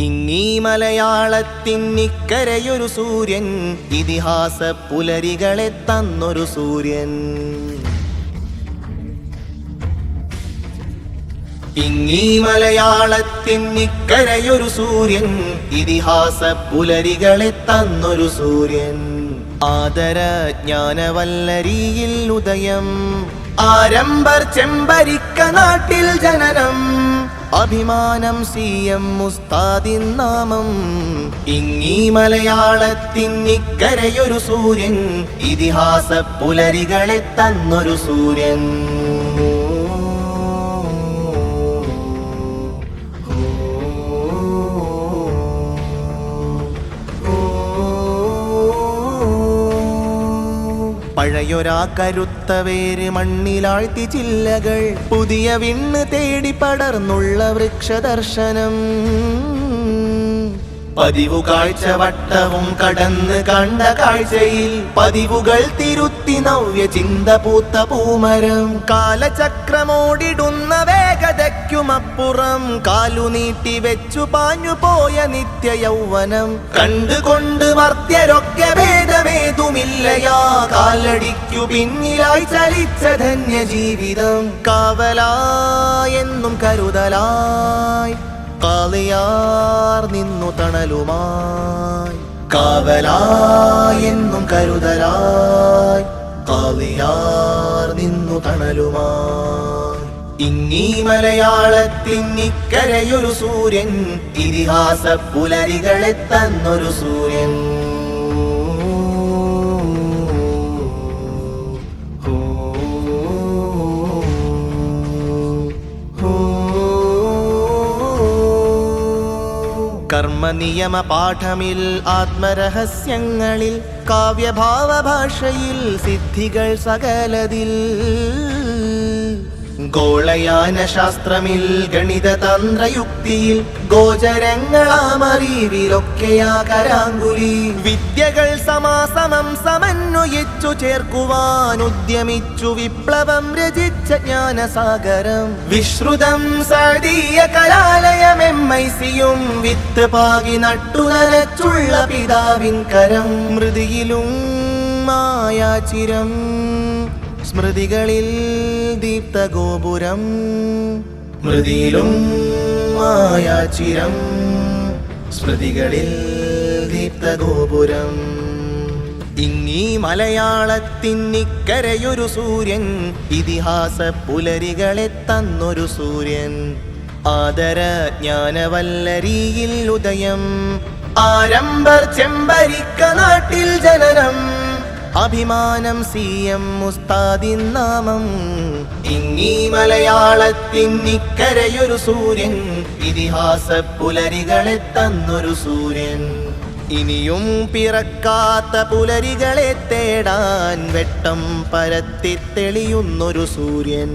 ഇങ്ങീ ഇക്കരയൊരു സൂര്യൻ ഇതിഹാസ പുലരികളെ തന്നൊരു സൂര്യൻ. ഇങ്ങീ ഇക്കരയൊരു സൂര്യൻ ഇതിഹാസ പുലരികളെ തന്നൊരു സൂര്യൻ. ആദര ജ്ഞാനവല്ലരിയിൽ ഉദയം ആരംഭർ ചെമ്പരിക്ക നാട്ടിൽ ജനനം. അഭിമാനം സി എം മുസ്താദിൻ നാമം. ഇങ്ങീ മലയാളത്തിൻ ഇക്കരയൊരു സൂര്യൻ. ഇതിഹാസ പുലരികളെ തന്നൊരു സൂര്യൻ. പഴയൊരാ കരുത്ത വേര് മണ്ണിലാഴ്ത്തി ചില്ലകൾ പുതിയ വിണ്ണ് തേടി പടർന്നുള്ള വൃക്ഷദർശനം. പതിവു കാഴ്ച വട്ടവും കടന്ന് കണ്ട കാഴ്ചയിൽ പതിവുകൾ തിരുത്തി നവ്യ ചിന്ത പൂത്ത പൂമരം. കാലചക്രമോടിടുന്ന വേഗതയ്ക്കുമപ്പുറം കാലു നീട്ടി വെച്ചു പാഞ്ഞു പോയ നിത്യ യൗവനം കണ്ടുകൊണ്ട് മർത്യരൊക്കെ ഭേദമേതുമില്ലയാ. കാലടിക്കു പിന്നിലായി ചലിച്ച ധന്യ ജീവിതം കാവലായെന്നും കരുതലായി. കാളിയാർ നിന്നു തണലുമായി കാവലായെന്നും കരുതലായി കാവിയാർ നിന്നു തണലുമായി. ഇങ്ങീ മലയാളത്തിന്നിക്കരയൊരു സൂര്യൻ ഇതിഹാസ പുലരികളെ തന്നൊരു സൂര്യൻ. കർമ്മനിയമ പാഠമിൽ ആത്മരഹസ്യങ്ങളിൽ കാവ്യഭാവഭാഷയിൽ സിദ്ധികൾ സകലതിൽ. ഗോളയാന ശാസ്ത്രമിൽ ഗണിത തന്ത്രയുക്തിയിൽ ഗോചരങ്ങളാമറിവിലൊക്കെയാ കരാങ്കുലി വിദ്യകൾ സമാസമം സമന്വയിച്ചു ചേർക്കുവാൻ ഉദ്യമിച്ചു വിപ്ലവം രചിച്ച ജ്ഞാനസാഗരം. വിശ്രുതം സതീയ കലാലയം എം ഐ സിയും വിത്ത് പാകി നട്ടു നനച്ചുള്ള പിതാവിൻ കരം. മൃതിയിലും മായാചിരം. സ്മൃതികളിൽ ദീപ്തഗോപുരം മൃതിയിലും മായാചിരം. സ്മൃതികളിൽ ദീപ്തഗോപുരം. ഇങ്ങീ മലയാളത്തിൻ ഇക്കരയൊരു സൂര്യൻ ഇതിഹാസ പുലരികളെ തന്നൊരു സൂര്യൻ. ആദര ജ്ഞാനവല്ലരിയിൽ ഉദയം ആരംഭർ ചെമ്പരിക്ക നാട്ടിൽ ജനനം. അഭിമാനം സി എം മുസ്താദിൻ നാമം. ഇങ്ങീ മലയാളത്തിൻ ഇക്കരയൊരു സൂര്യൻ ഇതിഹാസ പുലരികളെ തന്നൊരു സൂര്യൻ. ഇനിയും പിറക്കാത്ത പുലരികളെ തേടാൻ വെട്ടം പരത്തി തെളിയുന്നൊരു സൂര്യൻ.